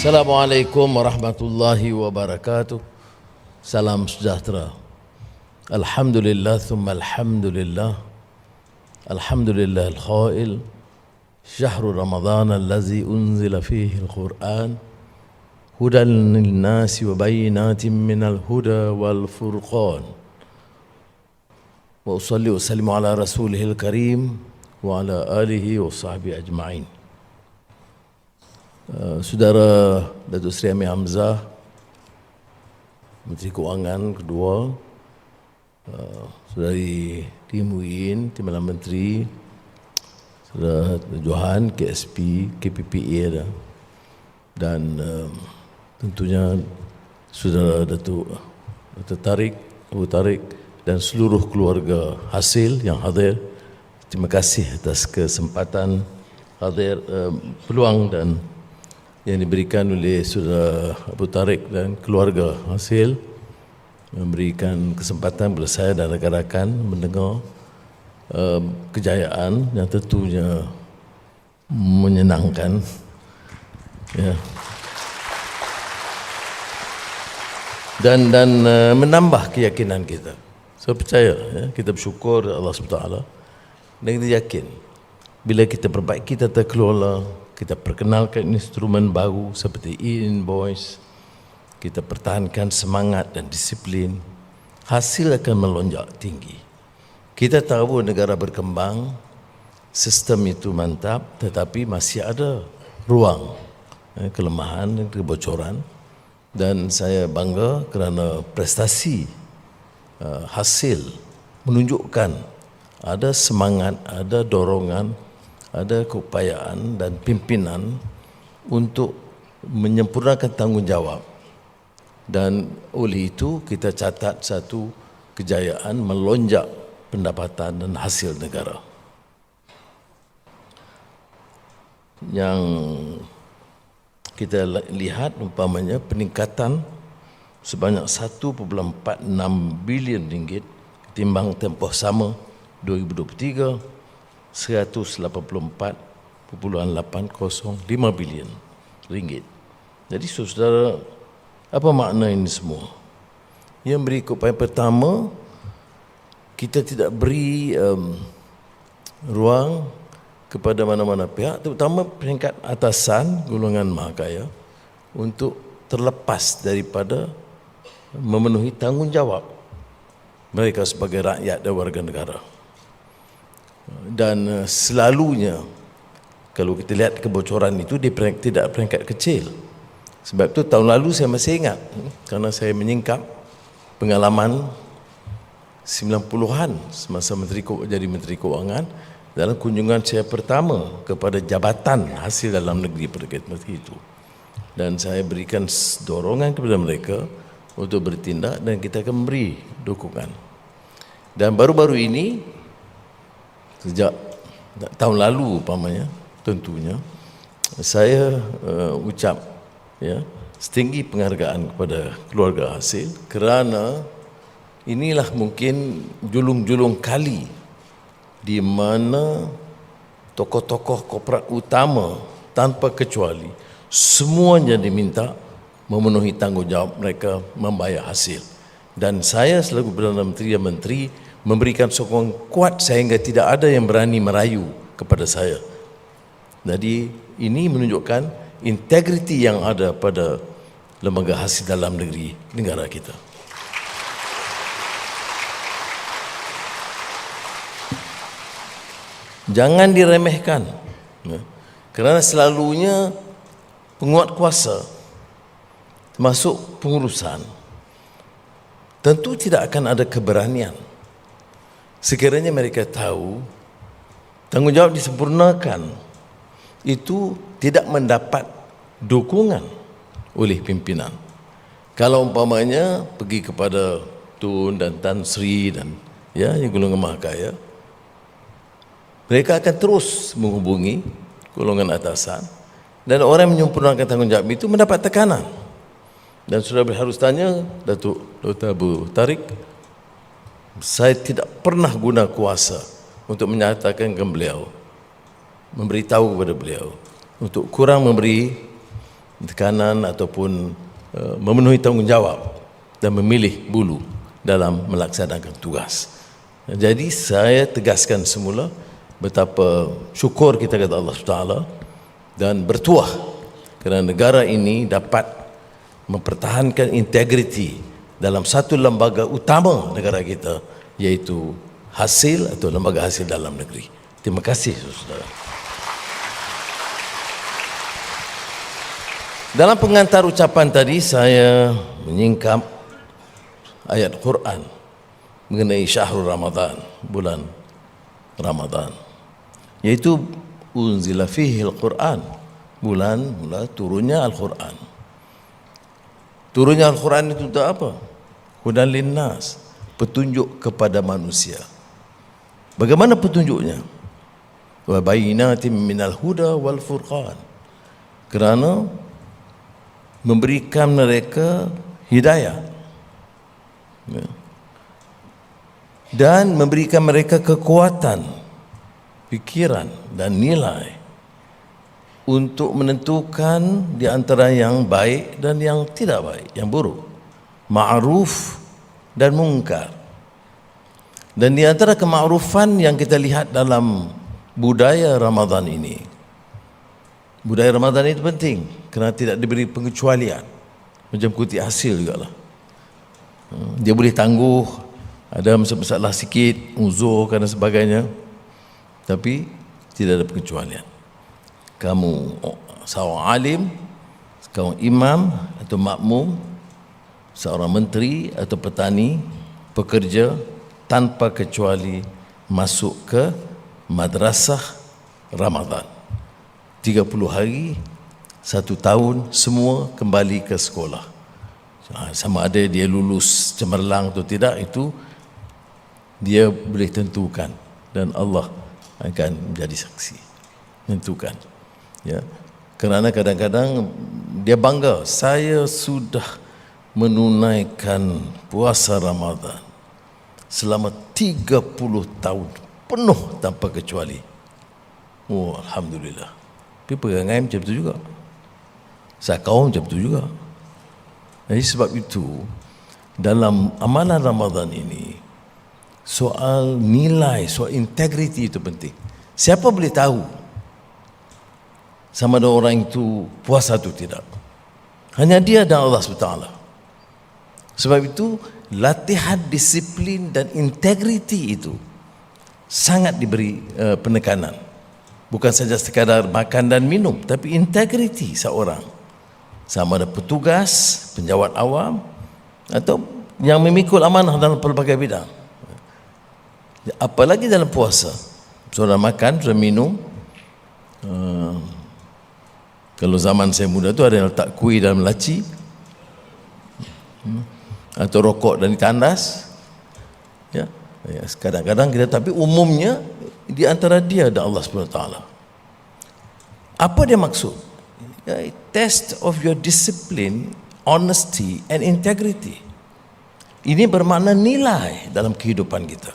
Assalamualaikum warahmatullahi wabarakatuh. Salam sejahtera. Alhamdulillah thumma alhamdulillah. Alhamdulillah al-khail. شهر رمضان الذي أنزل فيه القرآن هدى للناس وبينات من الهدى والفرقان وأصلي وسلم على رسوله الكريم وعلى آله وصحبه أجمعين uh, Saudara Datuk Seri Amir Hamzah Menteri Keuangan kedua uh, Saudari Timuin Timbalan Menteri Saudara Johan, KSP, KPPA dah. dan um, tentunya Saudara Datuk Datuk Tarik, Abu Tarik dan seluruh keluarga hasil yang hadir. Terima kasih atas kesempatan hadir peluang dan yang diberikan oleh Saudara Abu Tarik dan keluarga hasil memberikan kesempatan kepada saya dan rakan-rakan mendengar uh, kejayaan yang tentunya menyenangkan. Ya. Dan dan uh, menambah keyakinan kita. Saya percaya ya, kita bersyukur Allah SWT dan kita yakin bila kita perbaiki tata kelola kita perkenalkan instrumen baru seperti e-invoice. Kita pertahankan semangat dan disiplin. Hasil akan melonjak tinggi. Kita tahu negara berkembang, sistem itu mantap tetapi masih ada ruang eh, kelemahan dan kebocoran. Dan saya bangga kerana prestasi uh, hasil menunjukkan ada semangat, ada dorongan, ada keupayaan dan pimpinan untuk menyempurnakan tanggungjawab dan oleh itu kita catat satu kejayaan melonjak pendapatan dan hasil negara. Yang kita lihat umpamanya peningkatan sebanyak 1.46 bilion ringgit ketimbang tempoh sama 2023 184.805 bilion ringgit. Jadi saudara apa makna ini semua? Yang berikut yang pertama kita tidak beri um, ruang kepada mana-mana pihak terutama peringkat atasan golongan mahakaya untuk terlepas daripada memenuhi tanggungjawab mereka sebagai rakyat dan warga negara dan uh, selalunya kalau kita lihat kebocoran itu di peringkat, tidak peringkat kecil. Sebab itu tahun lalu saya masih ingat hmm, kerana saya menyingkap pengalaman 90-an semasa menteri jadi menteri keuangan dalam kunjungan saya pertama kepada jabatan hasil dalam negeri pada ketika itu. Dan saya berikan dorongan kepada mereka untuk bertindak dan kita akan memberi dukungan. Dan baru-baru ini sejak tahun lalu umpamanya tentunya saya uh, ucap ya setinggi penghargaan kepada keluarga hasil kerana inilah mungkin julung-julung kali di mana tokoh-tokoh korporat utama tanpa kecuali semuanya diminta memenuhi tanggungjawab mereka membayar hasil. Dan saya selaku Perdana Menteri dan Menteri memberikan sokongan kuat sehingga tidak ada yang berani merayu kepada saya jadi ini menunjukkan integriti yang ada pada lembaga hasil dalam negeri negara kita jangan diremehkan ya. kerana selalunya penguat kuasa termasuk pengurusan tentu tidak akan ada keberanian sekiranya mereka tahu tanggungjawab disempurnakan itu tidak mendapat dukungan oleh pimpinan kalau umpamanya pergi kepada Tun dan Tan Sri dan ya yang golongan mahakaya mereka akan terus menghubungi golongan atasan dan orang yang menyempurnakan tanggungjawab itu mendapat tekanan. Dan sudah harus tanya Datuk Dr. Abu Tarik, saya tidak pernah guna kuasa untuk menyatakan ke beliau, memberitahu kepada beliau untuk kurang memberi tekanan ataupun uh, memenuhi tanggungjawab dan memilih bulu dalam melaksanakan tugas. Jadi saya tegaskan semula betapa syukur kita kepada Allah SWT dan bertuah kerana negara ini dapat mempertahankan integriti dalam satu lembaga utama negara kita iaitu hasil atau lembaga hasil dalam negeri. Terima kasih saudara. Dalam pengantar ucapan tadi saya menyingkap ayat Quran mengenai syahrul Ramadan, bulan Ramadan. Yaitu unzila fihi al-Quran, bulan mula turunnya Al-Quran. Turunnya Al-Quran itu untuk apa? Hudan linnas, petunjuk kepada manusia. Bagaimana petunjuknya? Wa bayyinatin minal huda wal furqan. Kerana memberikan mereka hidayah ya. dan memberikan mereka kekuatan pikiran dan nilai untuk menentukan di antara yang baik dan yang tidak baik, yang buruk, ma'ruf dan mungkar. Dan di antara kema'rufan yang kita lihat dalam budaya Ramadan ini, budaya Ramadan itu penting kerana tidak diberi pengecualian. Macam kuti hasil juga lah hmm, dia boleh tangguh ada masalah sikit uzur dan sebagainya tapi tidak ada pengecualian. Kamu seorang alim seorang imam atau makmum seorang menteri atau petani pekerja tanpa kecuali masuk ke madrasah Ramadan. 30 hari satu tahun semua kembali ke sekolah. Ha, sama ada dia lulus cemerlang atau tidak itu dia boleh tentukan dan Allah akan menjadi saksi. Tentukan ya. Kerana kadang-kadang dia bangga saya sudah menunaikan puasa Ramadan selama 30 tahun penuh tanpa kecuali oh alhamdulillah tapi perangai macam tu juga saya kaum macam tu juga. Jadi sebab itu dalam amalan Ramadan ini soal nilai, soal integriti itu penting. Siapa boleh tahu sama ada orang itu puasa atau tidak? Hanya dia dan Allah SWT. Sebab itu latihan disiplin dan integriti itu sangat diberi uh, penekanan. Bukan saja sekadar makan dan minum, tapi integriti seorang sama ada petugas, penjawat awam atau yang memikul amanah dalam pelbagai bidang. Apalagi dalam puasa. Sudah makan, sudah minum. Uh, kalau zaman saya muda tu ada yang letak kuih dalam laci. Hmm. Atau rokok dan tandas. Ya. ya. Kadang-kadang kita tapi umumnya di antara dia dan Allah SWT. Apa dia maksud? a test of your discipline, honesty and integrity. Ini bermakna nilai dalam kehidupan kita.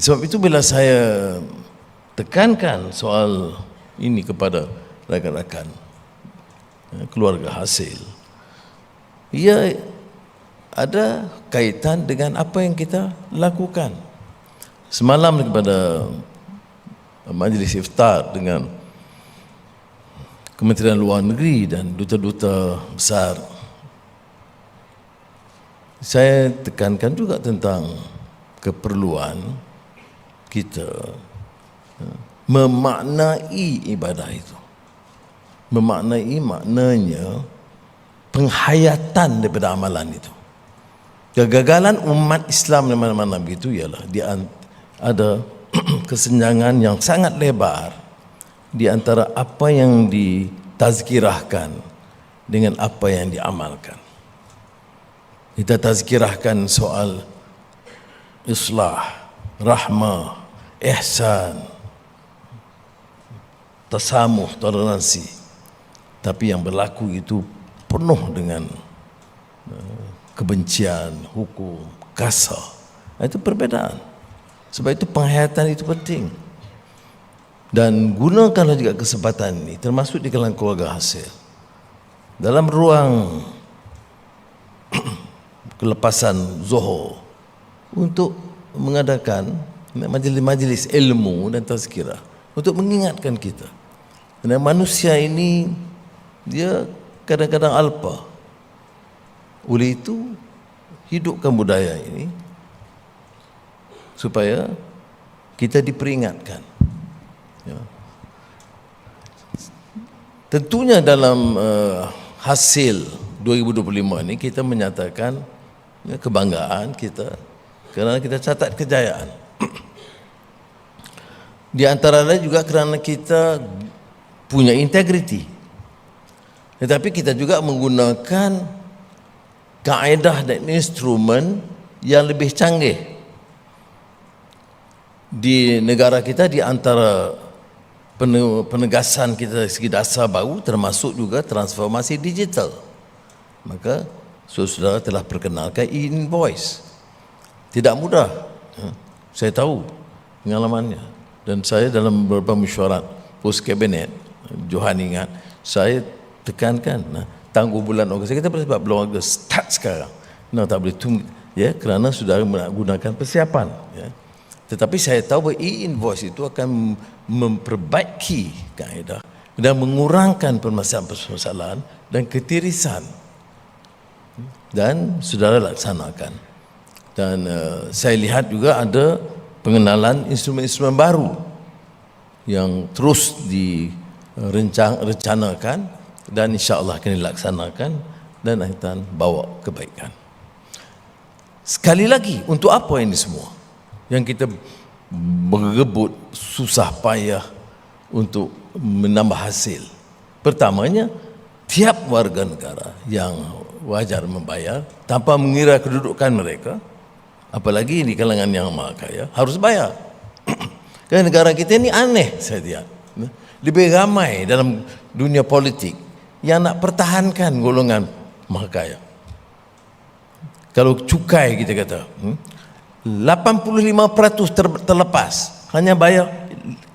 Sebab itu bila saya tekankan soal ini kepada rakan-rakan ya, keluarga hasil, ia ada kaitan dengan apa yang kita lakukan. Semalam kepada majlis iftar dengan Kementerian Luar Negeri dan duta-duta besar. Saya tekankan juga tentang keperluan kita ya, memaknai ibadah itu. Memaknai maknanya penghayatan daripada amalan itu. Kegagalan umat Islam di mana-mana begitu ialah dia ada kesenjangan yang sangat lebar di antara apa yang ditazkirahkan dengan apa yang diamalkan. Kita tazkirahkan soal islah, rahmah, ihsan, tasamuh, toleransi. Tapi yang berlaku itu penuh dengan uh, kebencian, hukum, kasar. Itu perbedaan. Sebab itu penghayatan itu penting dan gunakanlah juga kesempatan ini termasuk di kalangan keluarga hasil dalam ruang kelepasan Zohor untuk mengadakan majlis-majlis ilmu dan tazkirah untuk mengingatkan kita. Kerana manusia ini dia kadang-kadang alpa. Oleh itu hidupkan budaya ini supaya kita diperingatkan. Ya. Tentunya dalam uh, hasil 2025 ini kita menyatakan ya, kebanggaan kita kerana kita catat kejayaan. Di antara lain juga kerana kita punya integriti. Tetapi kita juga menggunakan kaedah dan instrumen yang lebih canggih. Di negara kita di antara penegasan kita segi dasar baru termasuk juga transformasi digital. Maka saudara telah perkenalkan e-invoice. Tidak mudah. Ha, saya tahu pengalamannya dan saya dalam beberapa mesyuarat pos kabinet Johan ingat saya tekankan nah, tangguh bulan Ogos. Kita sebab bulan Ogos start sekarang. Nah, tak boleh tunggu ya kerana sudah menggunakan persiapan ya. tetapi saya tahu bahawa e-invoice itu akan memperbaiki kaedah dan mengurangkan permasalahan-permasalahan dan ketirisan dan saudara laksanakan. Dan uh, saya lihat juga ada pengenalan instrumen-instrumen baru yang terus direncanakan dan insya-Allah akan dilaksanakan dan akan bawa kebaikan. Sekali lagi, untuk apa ini semua? Yang kita berebut susah payah untuk menambah hasil. Pertamanya, tiap warga negara yang wajar membayar tanpa mengira kedudukan mereka, apalagi di kalangan yang maha kaya harus bayar kerana negara kita ini aneh saya lihat lebih ramai dalam dunia politik yang nak pertahankan golongan maha kaya kalau cukai kita kata 85% hmm, terlepas hanya bayar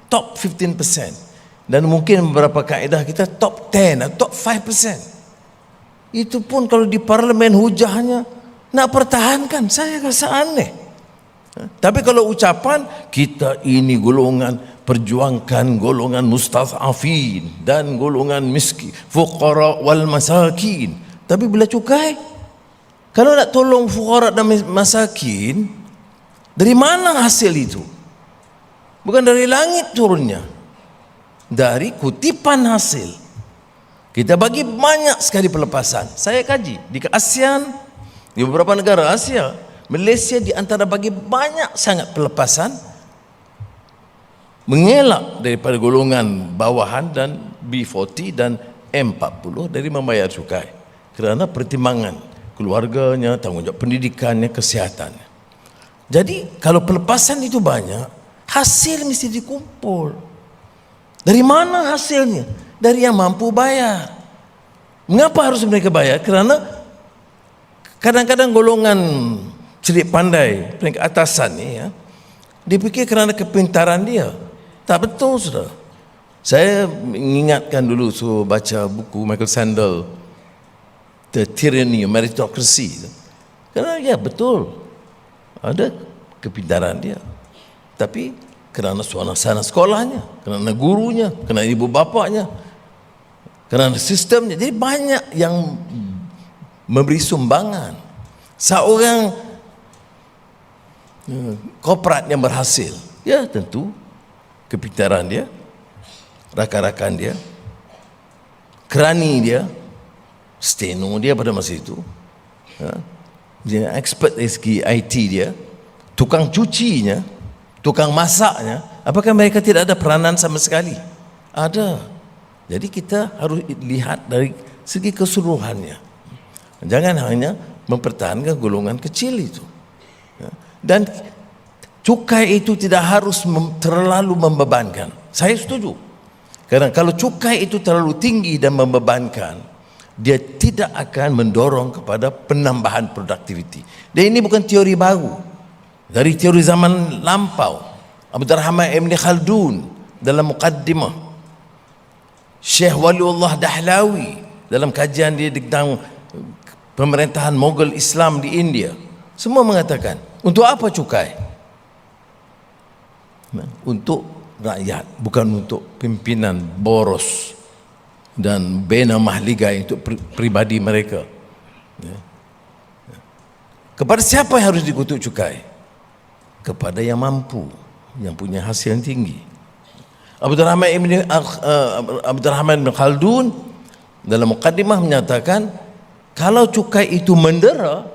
top 15% dan mungkin beberapa kaedah kita top 10 atau top 5% itu pun kalau di parlimen hujahnya nak pertahankan saya rasa aneh tapi kalau ucapan kita ini golongan perjuangkan golongan mustazafin dan golongan miskin fuqara wal masakin. Tapi bila cukai kalau nak tolong fuqara dan masakin dari mana hasil itu? Bukan dari langit turunnya. Dari kutipan hasil. Kita bagi banyak sekali pelepasan. Saya kaji di ASEAN di beberapa negara Asia, Malaysia di antara bagi banyak sangat pelepasan mengelak daripada golongan bawahan dan B40 dan M40 dari membayar cukai kerana pertimbangan keluarganya, tanggungjawab pendidikannya, kesehatannya. Jadi kalau pelepasan itu banyak, hasil mesti dikumpul. Dari mana hasilnya? Dari yang mampu bayar. Mengapa harus mereka bayar? Kerana Kadang-kadang golongan celik pandai peringkat atasan ni ya, dipikir kerana kepintaran dia. Tak betul sudah. Saya mengingatkan dulu so baca buku Michael Sandel The Tyranny of Meritocracy. Kerana ya betul. Ada kepintaran dia. Tapi kerana suasana sekolahnya, kerana gurunya, kerana ibu bapaknya, kerana sistemnya. Jadi banyak yang memberi sumbangan seorang korporat yang berhasil. Ya tentu. Kepintaran dia rakan-rakan dia kerani dia steno dia pada masa itu. Ya, dia expert dari segi IT dia tukang cucinya tukang masaknya apakah mereka tidak ada peranan sama sekali? Ada. Jadi kita harus lihat dari segi keseluruhannya. Jangan hanya mempertahankan golongan kecil itu. Dan cukai itu tidak harus terlalu membebankan. Saya setuju. Karena kalau cukai itu terlalu tinggi dan membebankan, dia tidak akan mendorong kepada penambahan produktiviti. Dan ini bukan teori baru. Dari teori zaman lampau. Abdul Rahman Ibn Khaldun dalam mukaddimah. Syekh Waliullah Dahlawi dalam kajian dia tentang pemerintahan Mughal Islam di India semua mengatakan untuk apa cukai? Untuk rakyat bukan untuk pimpinan boros dan bena mahligai untuk pribadi mereka. Ya. kepada siapa yang harus dikutuk cukai? Kepada yang mampu yang punya hasil yang tinggi. Abdul Rahman Ibn Abdul Rahman bin Khaldun dalam mukaddimah menyatakan kalau cukai itu mendera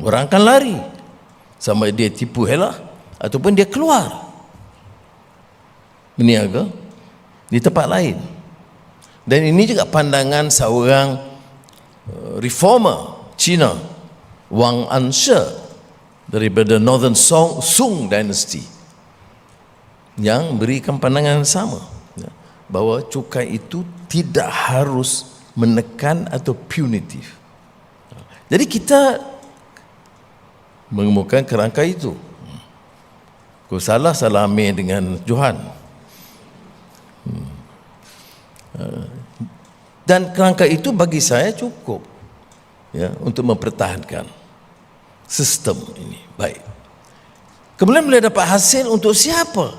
orang akan lari. Sama dia tipu helah ataupun dia keluar. Berniaga di tempat lain. Dan ini juga pandangan seorang uh, reformer Cina Wang Anshe daripada Northern Song, Sung Dynasty yang berikan pandangan yang sama ya, bahawa cukai itu tidak harus menekan atau punitif. Jadi kita mengemukakan kerangka itu. Kau salah salah ambil dengan Johan. Dan kerangka itu bagi saya cukup ya untuk mempertahankan sistem ini. Baik. Kemudian boleh dapat hasil untuk siapa?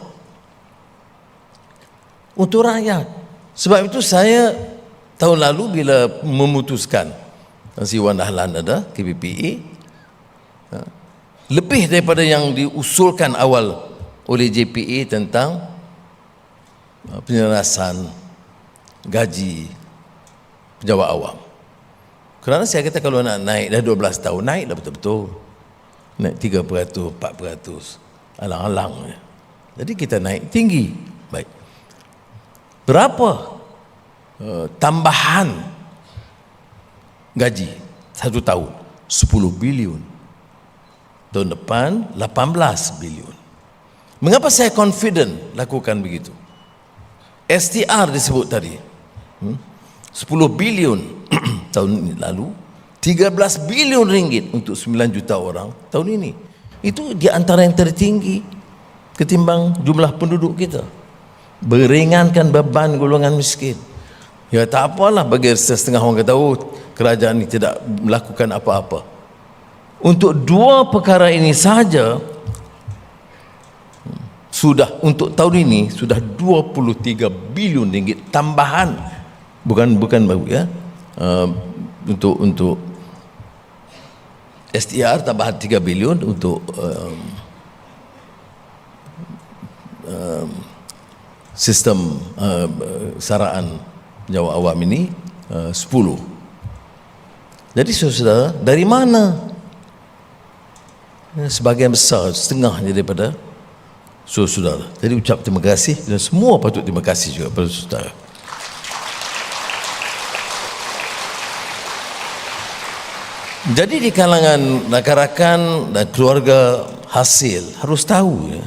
Untuk rakyat. Sebab itu saya tahun lalu bila memutuskan si Wan Dahlan ada KPPE ya, lebih daripada yang diusulkan awal oleh JPA tentang uh, penyelarasan gaji pejabat awam. Kerana saya kata kalau nak naik dah 12 tahun, naiklah betul-betul. Naik 3%, 4%. Alang-alang. Jadi kita naik tinggi. Baik. Berapa uh, tambahan gaji satu tahun? 10 bilion. Tahun depan 18 bilion. Mengapa saya confident lakukan begitu? STR disebut tadi. Hmm? 10 bilion tahun lalu 13 bilion ringgit untuk 9 juta orang tahun ini itu di antara yang tertinggi ketimbang jumlah penduduk kita beringankan beban golongan miskin ya tak apalah bagi setengah orang kata oh kerajaan ini tidak melakukan apa-apa untuk dua perkara ini saja sudah untuk tahun ini sudah 23 bilion ringgit tambahan. Bukan bukan baru ya. Uh, untuk untuk STR tambahan 3 bilion untuk um, um, sistem uh, saraan nyawa awam ini uh, 10 jadi saudara dari mana sebagian besar setengah daripada saudara jadi ucap terima kasih dan semua patut terima kasih juga kepada saudara Jadi di kalangan rakan-rakan dan keluarga hasil harus tahu ya.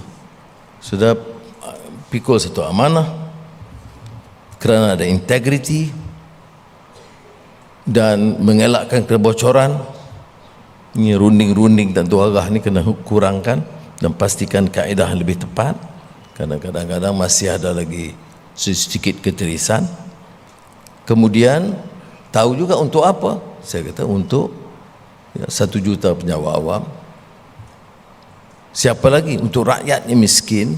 Sudah uh, pikul satu amanah kerana ada integriti dan mengelakkan kebocoran ini runding-runding dan tuagah ni kena kurangkan dan pastikan kaedah lebih tepat. Kerana kadang-kadang masih ada lagi sedikit keterisan kemudian tahu juga untuk apa? Saya kata untuk ya, satu juta penyawa awam. Siapa lagi? Untuk rakyat yang miskin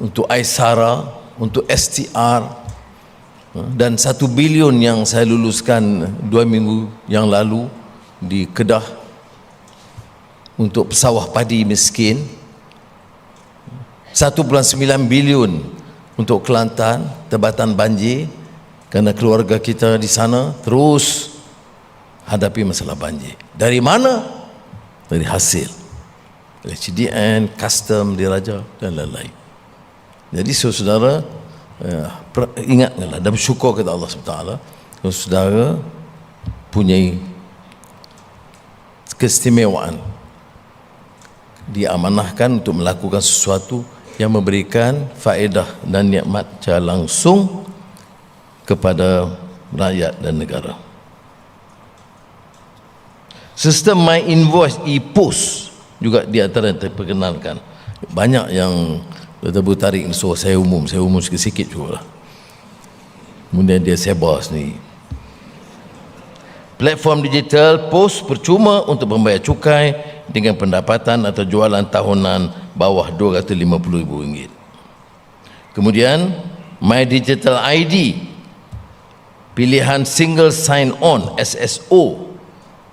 untuk Aisara untuk STR ha, dan satu bilion yang saya luluskan dua minggu yang lalu di Kedah untuk pesawah padi miskin 1.9 bilion untuk Kelantan tebatan banjir kerana keluarga kita di sana terus hadapi masalah banjir. Dari mana? Dari hasil. CDN, custom, diraja dan lain-lain. Jadi saudara eh, ingatlah dan bersyukur kepada Allah SWT saudara punya keistimewaan diamanahkan untuk melakukan sesuatu yang memberikan faedah dan nikmat secara langsung kepada rakyat dan negara. Sistem My Invoice e-post juga di antara yang terperkenalkan. Banyak yang betul-betul tarik so saya umum, saya umum sikit-sikit juga lah. kemudian dia sebar sendiri platform digital pos percuma untuk membayar cukai dengan pendapatan atau jualan tahunan bawah RM250,000. Kemudian My Digital ID pilihan single sign on SSO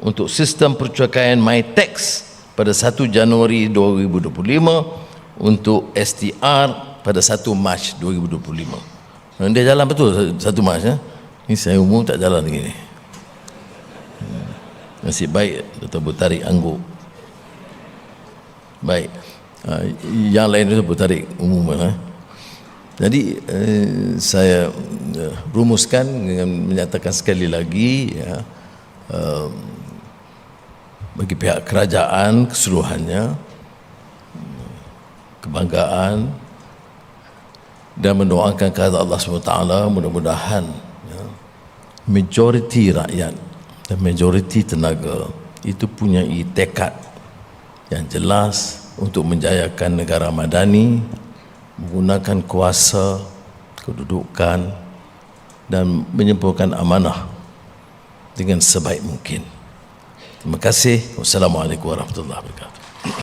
untuk sistem percukaian MyTax pada 1 Januari 2025 untuk STR pada 1 Mac 2025 dia jalan betul 1 Mac ya? ni saya umum tak jalan lagi ni nasib baik Dr. Butarik anggur baik uh, yang lain itu Butarik umum eh? jadi eh, saya uh, rumuskan dengan menyatakan sekali lagi ya, uh, bagi pihak kerajaan keseluruhannya kebanggaan dan mendoakan kepada Allah SWT mudah-mudahan ya, majoriti rakyat dan majoriti tenaga itu punya tekad yang jelas untuk menjayakan negara madani menggunakan kuasa kedudukan dan menyempurnakan amanah dengan sebaik mungkin. Terima kasih. Wassalamualaikum warahmatullahi wabarakatuh.